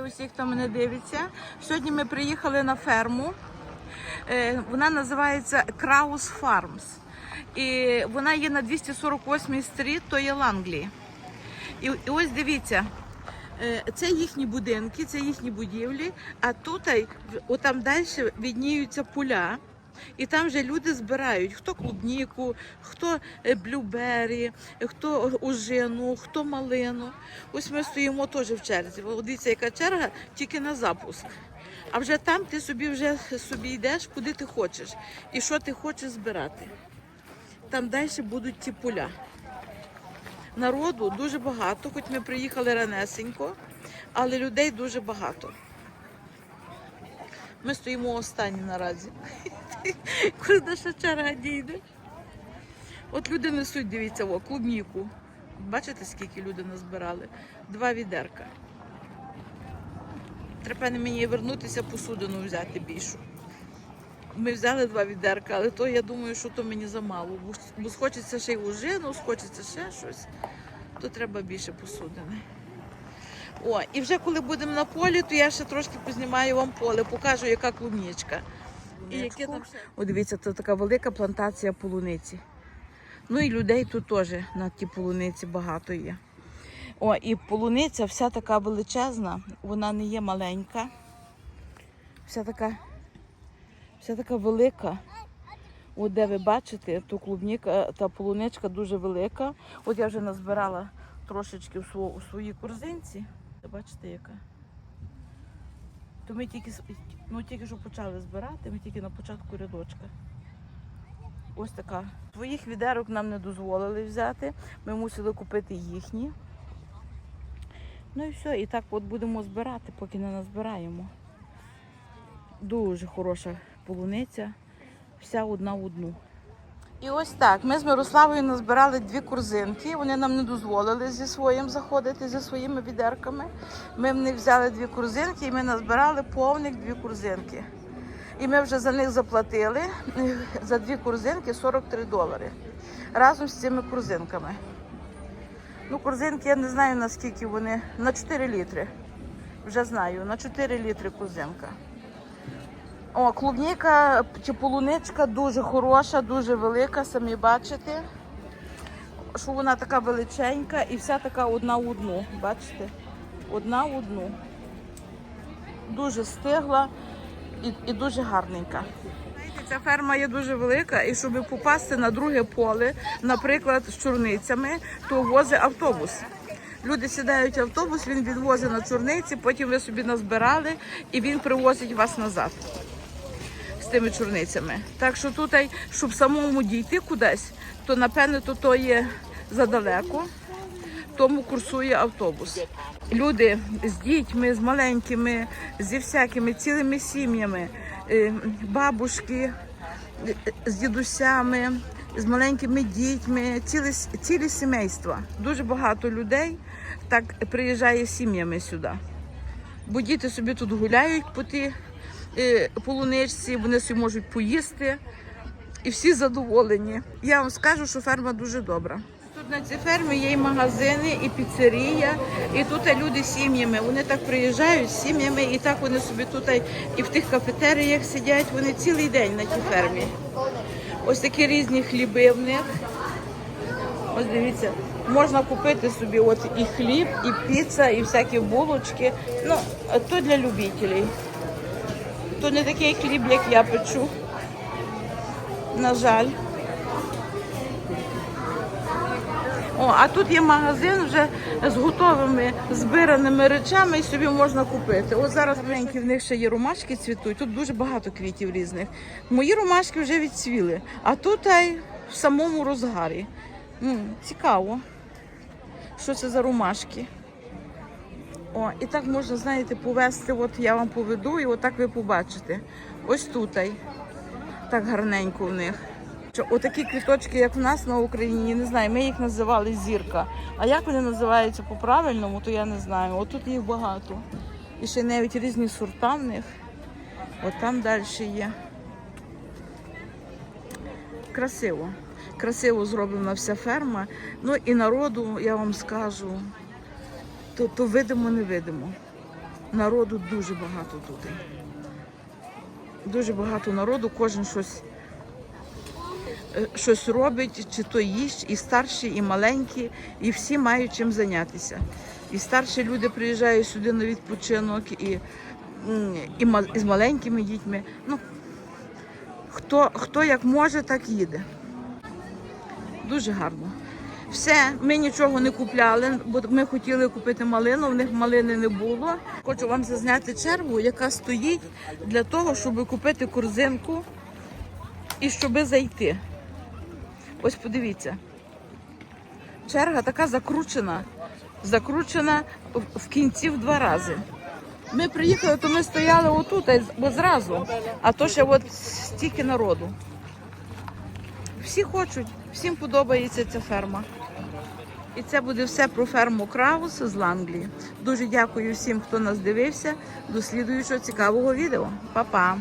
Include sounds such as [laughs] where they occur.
Вітаю усіх, хто мене дивиться. Сьогодні ми приїхали на ферму. Е, Вона називається Краус Фармс. І вона є на 248-й стріт, то є Ланглі. І, і ось дивіться, е, це їхні будинки, це їхні будівлі, а тут, отам далі відніються поля. І там вже люди збирають хто клубніку, хто е, блюбері, хто ужину, хто малину. Ось ми стоїмо теж в черзі. Дивіться, яка черга тільки на запуск. А вже там ти собі вже собі йдеш, куди ти хочеш і що ти хочеш збирати. Там далі будуть ті поля. Народу дуже багато, хоч ми приїхали ранесенько, але людей дуже багато. Ми стоїмо останні наразі. [laughs] Коли наша черга дійде. От люди несуть, дивіться, о, клубніку. Бачите, скільки люди назбирали? Два відерка. Треба мені вернутися посудину взяти більшу. Ми взяли два відерка, але то я думаю, що то мені замало. Бо, бо схочеться ще й ужину, схочеться ще щось, то треба більше посудини. О, і вже коли будемо на полі, то я ще трошки познімаю вам поле, покажу, яка клубнічка. І яке там. О, дивіться, це така велика плантація полуниці. Ну і людей тут теж на тій полуниці багато є. О, і полуниця вся така величезна, вона не є маленька. Вся така, вся така велика. От де ви бачите, то клубніка, та полуничка дуже велика. От я вже назбирала трошечки сво- у своїй корзинці. Бачите, яка? То ми тільки, ну, тільки що почали збирати, ми тільки на початку рядочка. Ось така. Своїх відерок нам не дозволили взяти. Ми мусили купити їхні. Ну і все, і так от будемо збирати, поки не назбираємо. Дуже хороша полуниця, вся одна в одну. І ось так. Ми з Мирославою назбирали дві корзинки. Вони нам не дозволили зі своїм заходити, зі своїми відерками. Ми в них взяли дві корзинки і ми назбирали повних дві корзинки. І ми вже за них заплатили [laughs] за дві корзинки 43 долари. Разом з цими корзинками. Ну, корзинки я не знаю наскільки вони. На 4 літри. Вже знаю, на 4 літри корзинка. О, клубніка чи полуничка дуже хороша, дуже велика, самі бачите. Що вона така величенька і вся така одна в одну. Бачите? Одна одну. Дуже стигла і, і дуже гарненька. Ця ферма є дуже велика, і щоб попасти на друге поле, наприклад, з чорницями, то возить автобус. Люди сідають в автобус, він відвозить на чорниці, потім ви собі назбирали і він привозить вас назад тими чорницями. Так що тут, щоб самому дійти кудись, то напевне то, то є задалеко, тому курсує автобус. Люди з дітьми, з маленькими, зі всякими цілими сім'ями, е, бабушки е, з дідусями, з маленькими дітьми, цілі, цілі сімейства. Дуже багато людей так приїжджає сім'ями сюди. Бо діти собі тут гуляють по тій е, полуничці, вони собі можуть поїсти. І всі задоволені. Я вам скажу, що ферма дуже добра. Тут на цій фермі є і магазини, і піцерія, і тут люди з сім'ями. Вони так приїжджають з сім'ями, і так вони собі тут і в тих кафетеріях сидять. Вони цілий день на тій фермі. Ось такі різні хліби в них. Ось дивіться, можна купити собі от і хліб, і піца, і всякі булочки. Ну, то для любителів. То не такий хліб, як я печу. На жаль. О, а тут є магазин вже з готовими збираними речами і собі можна купити. От зараз в них ще є ромашки цвітуть. Тут дуже багато квітів різних. Мої ромашки вже відцвіли, а тут ай в самому розгарі. М, цікаво, що це за ромашки. О, і так можна, знаєте, повести. От я вам поведу, і отак ви побачите. Ось тут. Так гарненько в них. Отакі квіточки, як в нас на Україні, не знаю, ми їх називали зірка. А як вони називаються по-правильному, то я не знаю. От тут їх багато. І ще навіть різні сорта в них. От там далі є. Красиво. Красиво зроблена вся ферма. Ну і народу, я вам скажу, то, то видимо, не видимо. Народу дуже багато тут. Дуже багато народу, кожен щось, е, щось робить, чи то їсть, і старші, і маленькі, і всі мають чим зайнятися. І старші люди приїжджають сюди на відпочинок, і, і, і з маленькими дітьми. Ну, хто, хто як може, так їде. Дуже гарно. Все, ми нічого не купляли, бо ми хотіли купити малину, в них малини не було. Хочу вам зазняти чергу, яка стоїть для того, щоб купити корзинку і щоб зайти. Ось подивіться. Черга така закручена, закручена в- кінці в два рази. Ми приїхали, то ми стояли отут, бо зразу, а то ще от стільки народу. Всі хочуть, всім подобається ця ферма. І це буде все про ферму Краус з Ланглії. Дуже дякую всім, хто нас дивився. До слідуючого цікавого відео. Па-па!